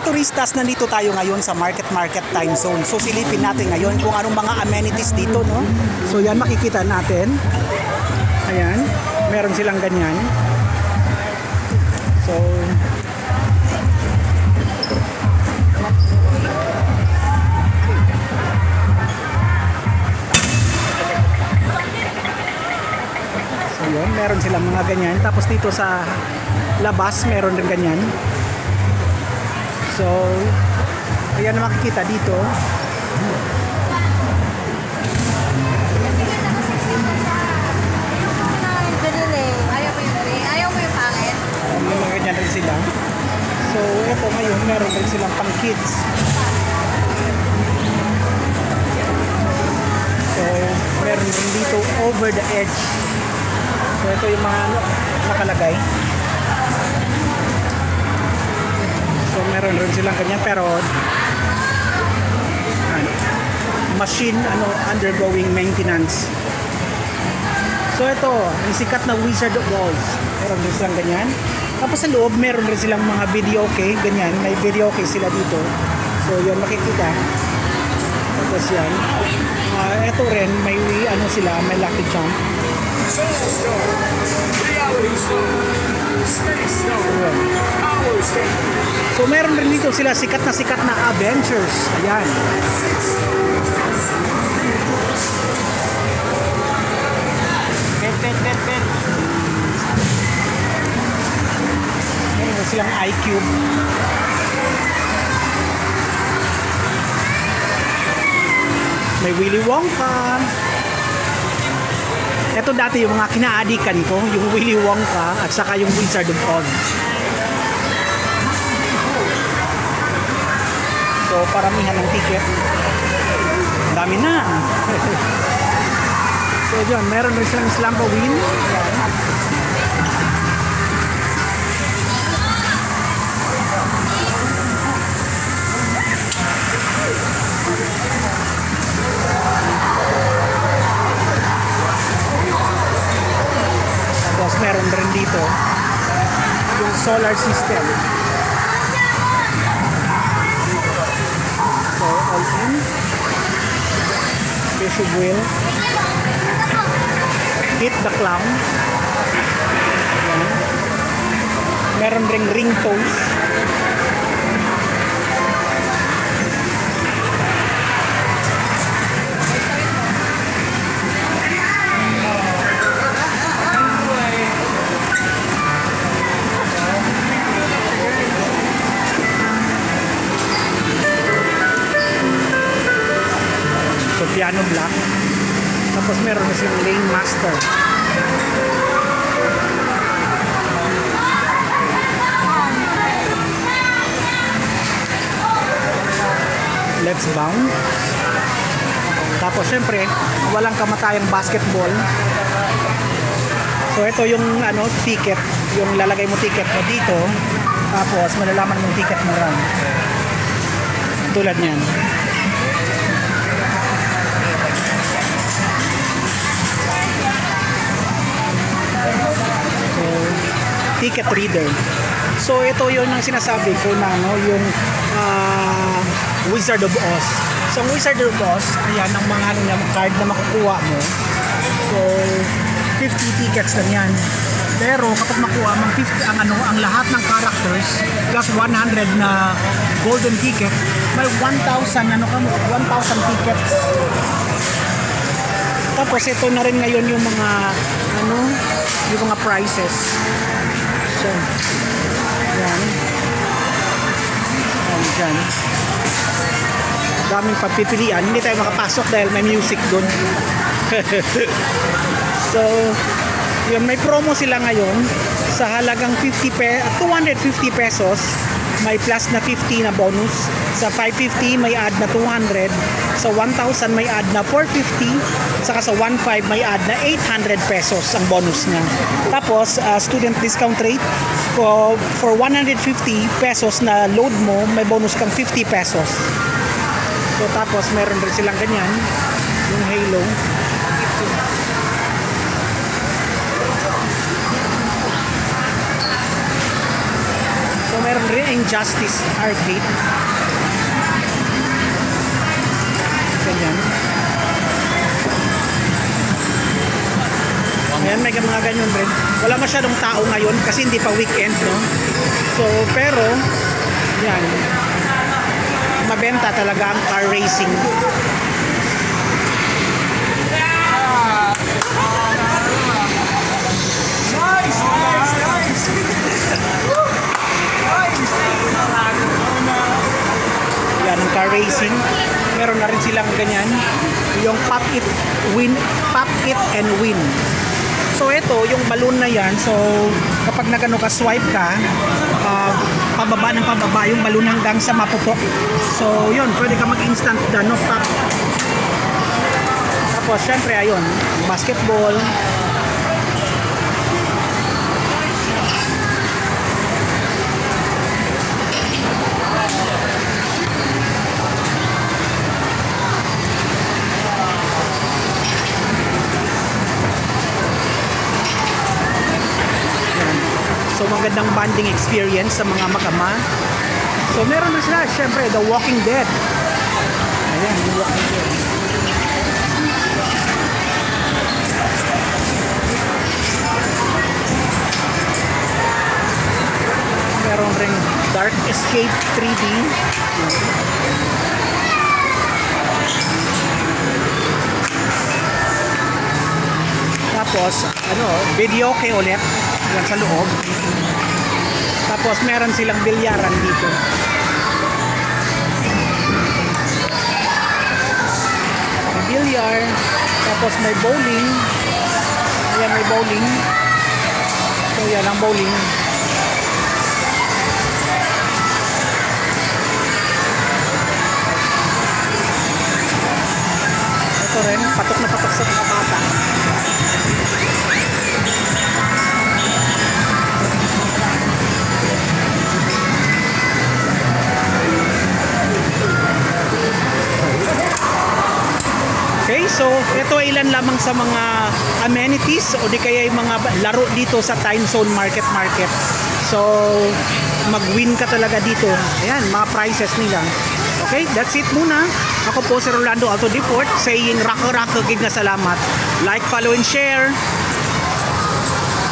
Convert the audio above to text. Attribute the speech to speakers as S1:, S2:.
S1: turistas, nandito tayo ngayon sa Market Market Time Zone. So silipin natin ngayon kung anong mga amenities dito, no? So yan makikita natin. Ayan, meron silang ganyan. So So yun, meron silang mga ganyan. Tapos dito sa labas, meron din ganyan. So, ayan na makikita dito. Rin sila. So, ito ngayon, meron rin silang pang kids. So, meron din dito over the edge. So, ito yung mga ano, nakalagay. Meron rin silang ganyan pero ano, machine ano undergoing maintenance. So ito, yung sikat na Wizard of Oz. Meron din silang ganyan. Tapos sa loob, meron rin silang mga video okay, ganyan. May video okay sila dito. So yun, makikita. Tapos yan. Ah, ito rin, may ano sila, may lucky
S2: Stone, Reality Stone, Space Stone. Power Stone,
S1: So meron rin dito sila sikat na sikat na Avengers. Ayan. Bet, bet, bet, bet. Meron rin silang iCube. May Willy Wonka. Ito dati yung mga kinaadikan ko, yung Willy Wonka at saka yung Wizard of Oz. So, paramihan ng ticket. Ang dami na. so, yun. Meron rin silang Slampa Wheel. Yan. Solar system. So, all in. Bishop wheel. Hit the clown. Ayan. Meron ring ring toes. Tapos meron na silang lane master. Let's bounce. Tapos syempre, walang kamatayang basketball. So ito yung ano ticket, yung lalagay mo ticket mo dito. Tapos malalaman mong ticket mo ran. Tulad niyan. Ticket reader. So ito yun ang sinasabi ko na no, yung ah, Wizard of Oz. So ang Wizard of Oz, ayan ang mga ano card na makukuha mo. So 50 tickets lang yan. Pero kapag makuha mo 50 ang ano ang lahat ng characters plus 100 na golden ticket, may 1,000 ano ka mo, 1,000 tickets. Tapos ito na rin ngayon yung mga ano, yung mga prices. So, yan. Yan, dyan. Daming pagpipilian. Hindi tayo makapasok dahil may music doon. so, yun, may promo sila ngayon sa halagang 50 pe 250 pesos may plus na 50 na bonus sa 550 may add na 200 sa 1,000 may add na 450 saka sa 1,500 may add na 800 pesos ang bonus niya. Tapos uh, student discount rate ko for 150 pesos na load mo may bonus kang 50 pesos. So tapos meron rin silang ganyan yung halo. Meron rin Injustice Arcade. Mga ganyan rin. Wala masyadong tao ngayon kasi hindi pa weekend, no? So, pero, yan. Mabenta talaga ang car racing. Yan, ang car racing. Meron na rin silang ganyan. Yung pop it, win, pop it and win. So ito, yung balloon na yan, so kapag nagano ka, swipe ka, ah, pababa ng pababa yung balloon hanggang sa maputok. So yun, pwede ka mag-instant dano pop. Tapos syempre ayun, basketball. Magandang bonding experience sa mga magama. So meron na sila, syempre, The Walking Dead. Ayan, The Walking Dead. Meron ring Dark Escape 3D. Tapos, ano, video kay ulit. Yan sa loob. Tapos, meron silang bilyaran dito. May bilyar. Tapos, may bowling. Ayan, may bowling. So, yan ang bowling. Ito ay ilan lamang sa mga amenities o di kaya yung mga laro dito sa Time Zone Market Market. So, mag-win ka talaga dito. Ayan, mga prizes nila. Okay, that's it muna. Ako po si Rolando Alto Deport saying rako rako gig na salamat. Like, follow, and share.